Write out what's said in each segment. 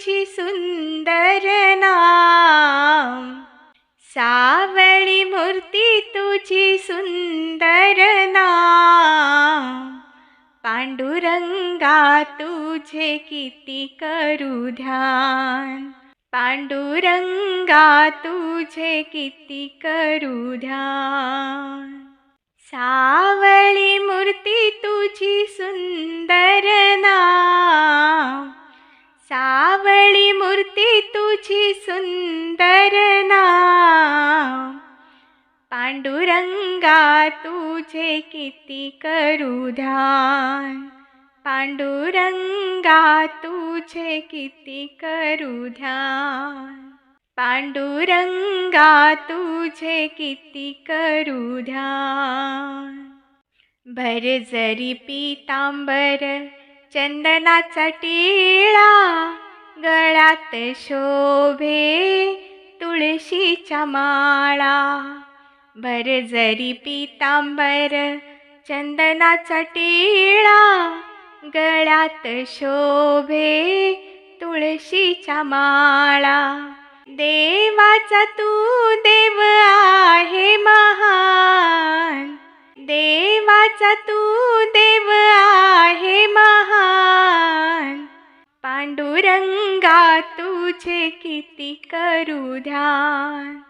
तुझी सुंदर नाम. सावळी मूर्ती तुझी सुंदर नाम. पांडुरंगा तुझे किती करू ध्यान. पांडुरंगा तुझे किती करू ध्यान. सावळी मूर्ती तुझी पांडुरंगा तुझे किती करू ध्यान पांडुरंगा तुझे किती करू ध्यान पांडुरंगा तुझे किती करू ध्यान भर जरी पितांबर चंदनाचा टिळा गळ्यात शोभे तुळशीच्या माळा. भर जरी पीतांबर चंदनाचा टिळा गळ्यात शोभे तुळशीच्या माळा. देवाचा तू देव आहे महान. देवाचा तू देव आहे महान. पांडुरंगा तुझे किती करू ध्यान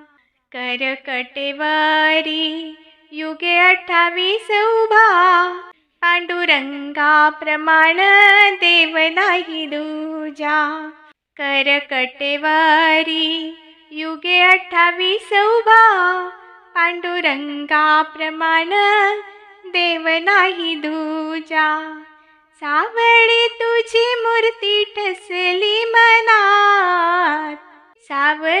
करकटेवारी युगे अठ्ठावीस उभा. पांडुरंगा प्रमाण देव नाही दूजा. करकटेवारी युगे अठ्ठावीस उभा. पांडुरंगा प्रमाण देव नाही दुजा. सावळी तुझी मूर्ती ठसली मनात. सावळी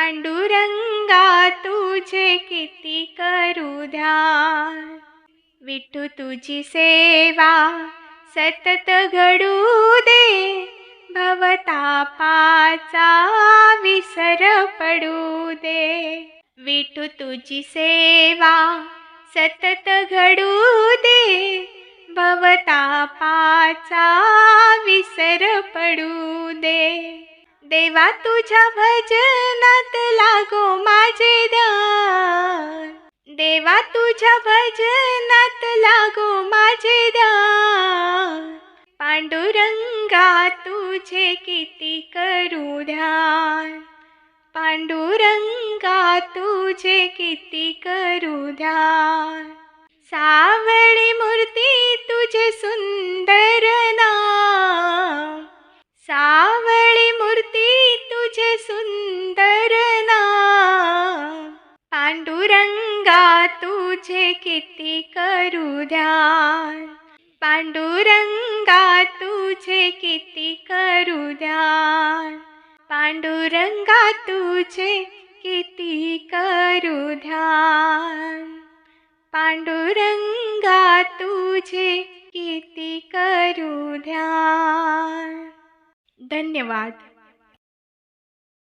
पांडुरंगा तुझे किती करू ध्यान? विठू तुझी सेवा सतत घडू दे. भवतापाचा विसर पडू दे. विठू तुझी सेवा सतत घडू दे. भवतापाचा विसर पडू दे. देवा तुझ्या भजनात लागो माझे ध्यान देवा तुझ्या भजनात लागो माझे ध्यान पांडुरंगा तुझे किती करू ध्यान. पांडुरंगा तुझे किती करू ध्यान. सावळी मूर्ती तुझे सुन का तुझे किती करू ध्यान पांडुरंगा तुझे किती करू ध्यान पांडुरंगा तुझे किती करू ध्यान पांडुरंगा तुझे किती करू ध्यान धन्यवाद.